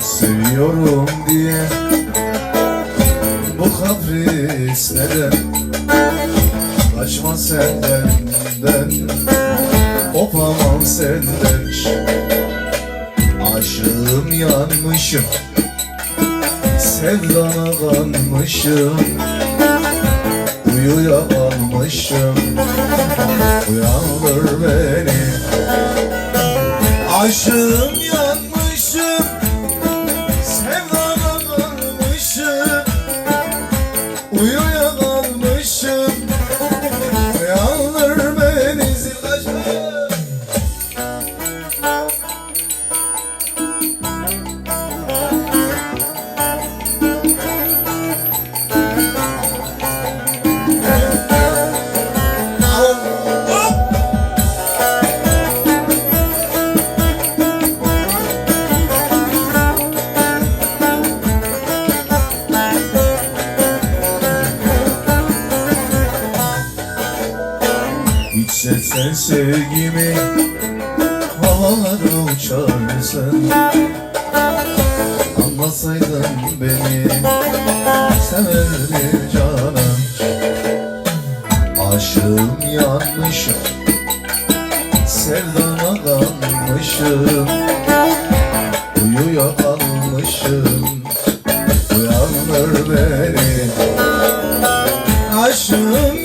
Señor, un día bu kaprislere Kaçma senden ben Kopamam senden. Aşığım yanmışım Sevdana kanmışım Uyuya kalmışım Uyandır beni. Aşığım Yeah. Hiç sen sevgimi Havalara uçarsın. Anlasaydın beni Severdim canım. Aşığım yanmışım Sevdana kalmışım Uyuya kalmışım Uyandır beni. Aşığım